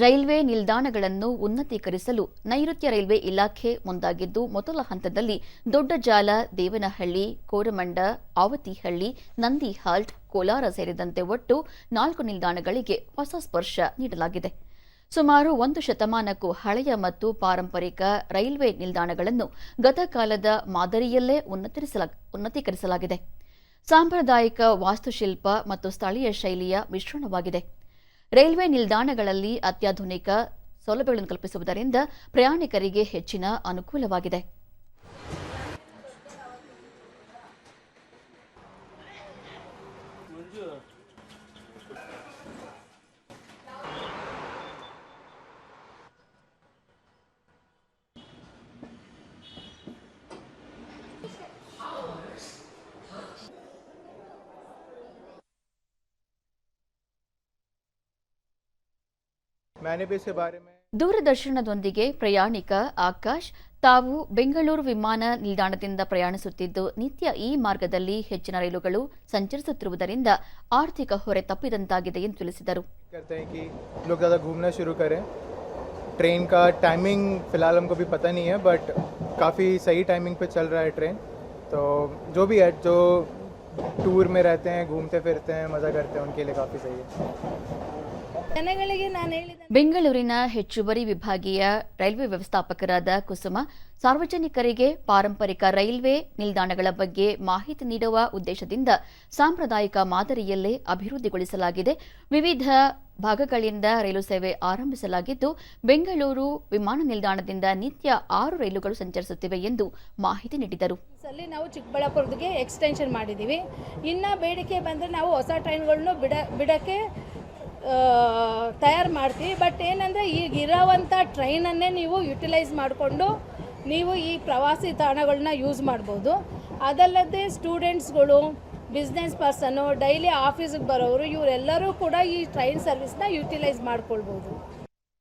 Railway ನಿಲ್ದಾಣಗಳನ್ನು ಉನ್ನತೀಕರಿಸಲು ನೈಋತ್ಯ ರೈಲ್ವೆ ಇಲಾಖೆ ಮುಂದಾಗಿದ್ದು, ಮೊದಲ ಹಂತದಲ್ಲಿ ದೊಡ್ಡ ಜಾಲ ದೇವನಹಳ್ಳಿ, ಕೋರಮಂಡ, ಆವತಿಹಳ್ಳಿ ನಂದಿ ಹಾಲ್ಟ್ ಕೋಲಾರ ಸೇರಿದಂತೆ ಒಟ್ಟು ನಾಲ್ಕು ನಿಲ್ದಾಣಗಳಿಗೆ ಹೊಸ ಸ್ಪರ್ಶ ನೀಡಲಾಗಿದೆ. ಸುಮಾರು ಒಂದು ಶತಮಾನಕ್ಕೂ ಹಳೆಯ ಮತ್ತು ಪಾರಂಪರಿಕ ರೈಲ್ವೆ ನಿಲ್ದಾಣಗಳನ್ನು ಗತಕಾಲದ ಮಾದರಿಯಲ್ಲೇ ಉನ್ನತೀಕರಿಸಲ ಉನ್ನತೀಕರಿಸಲಾಗಿದೆ. ಸಾಂಪ್ರದಾಯಿಕ ವಾಸ್ತುಶಿಲ್ಪ ಮತ್ತು ಸ್ಥಳೀಯ ಶೈಲಿಯ ಮಿಶ್ರಣವಾಗಿದೆ. ರೈಲ್ವೆ ನಿಲ್ದಾಣಗಳಲ್ಲಿ ಅತ್ಯಾಧುನಿಕ ಸೌಲಭ್ಯಗಳನ್ನು ಕಲ್ಪಿಸುವುದರಿಂದ ಪ್ರಯಾಣಿಕರಿಗೆ ಹೆಚ್ಚಿನ ಅನುಕೂಲವಾಗಿದೆ. ದೂರದರ್ಶನದೊಂದಿಗೆ ಪ್ರಯಾಣಿಕ ಆಕಾಶ್ ತಾವು ಬೆಂಗಳೂರು ವಿಮಾನ ನಿಲ್ದಾಣದಿಂದ ಪ್ರಯಾಣಿಸುತ್ತಿದ್ದು ನಿತ್ಯ ಈ ಮಾರ್ಗದಲ್ಲಿ ಹೆಚ್ಚಿನ ರೈಲುಗಳು ಸಂಚರಿಸುತ್ತಿರುವುದರಿಂದ ಆರ್ಥಿಕ ಹೊರೆ ತಪ್ಪಿದಂತಾಗಿದೆ ಎಂದು ತಿಳಿಸಿದರು करते हैं कि लोग ज़्यादा घूमना शुरू करें ट्रेन का टाइमिंग फ़िलहाल हमको भी पता नहीं है बट काफ़ी सही टाइमिंग पे चल रहा है ट्रेन तो जो भी है जो टूर में रहते हैं घूमते फिरते हैं मज़ा करते हैं उनके लिए काफ़ी सही है ಜನಗಳಿಗೆ ನಾನು ಹೇಳಿದ ಬೆಂಗಳೂರಿನ ಹೆಚ್ಚುವರಿ ವಿಭಾಗೀಯ ರೈಲ್ವೆ ವ್ಯವಸ್ಥಾಪಕರಾದ ಕುಸುಮ ಸಾರ್ವಜನಿಕರಿಗೆ ಪಾರಂಪರಿಕ ರೈಲ್ವೆ ನಿಲ್ದಾಣಗಳ ಬಗ್ಗೆ ಮಾಹಿತಿ ನೀಡುವ ಉದ್ದೇಶದಿಂದ ಸಾಂಪ್ರದಾಯಿಕ ಮಾದರಿಯಲ್ಲೇ ಅಭಿವೃದ್ಧಿಗೊಳಿಸಲಾಗಿದೆ. ವಿವಿಧ ಭಾಗಗಳಿಂದ ರೈಲು ಸೇವೆ ಆರಂಭಿಸಲಾಗಿದ್ದು ಬೆಂಗಳೂರು ವಿಮಾನ ನಿಲ್ದಾಣದಿಂದ ನಿತ್ಯ ಆರು ರೈಲುಗಳು ಸಂಚರಿಸುತ್ತಿವೆ ಎಂದು ಮಾಹಿತಿ ನೀಡಿದರು. ಅಲ್ಲಿ ನಾವು ಚಿಕ್ಕಬಳ್ಳಾಪುರದಿಗೆ ಎಕ್ಸ್ಟೆನ್ಷನ್ ಮಾಡಿದ್ದೀವಿ. ಇನ್ನು ಬೇಡಿಕೆ ಬಂದರೆ ನಾವು ಹೊಸ ಟ್ರೈನ್ಗಳನ್ನು ಬಿಡ ಬಿಡೋಕ್ಕೆ ತಯಾರು ಮಾಡ್ತೀವಿ. ಬಟ್ ಏನಂದರೆ ಈಗ ಇರೋವಂಥ ಟ್ರೈನನ್ನೇ ನೀವು ಯುಟಿಲೈಸ್ ಮಾಡಿಕೊಂಡು ನೀವು ಈ ಪ್ರವಾಸಿ ತಾಣಗಳನ್ನ ಯೂಸ್ ಮಾಡ್ಬೋದು. ಅದಲ್ಲದೆ ಸ್ಟೂಡೆಂಟ್ಸ್ಗಳು ಬಿಸ್ನೆಸ್ ಪರ್ಸನ್ನು ಡೈಲಿ ಆಫೀಸಿಗೆ ಬರೋರು ಇವರೆಲ್ಲರೂ ಕೂಡ ಈ ಟ್ರೈನ್ ಸರ್ವಿಸ್ನ ಯುಟಿಲೈಸ್ ಮಾಡ್ಕೊಳ್ಬೋದು.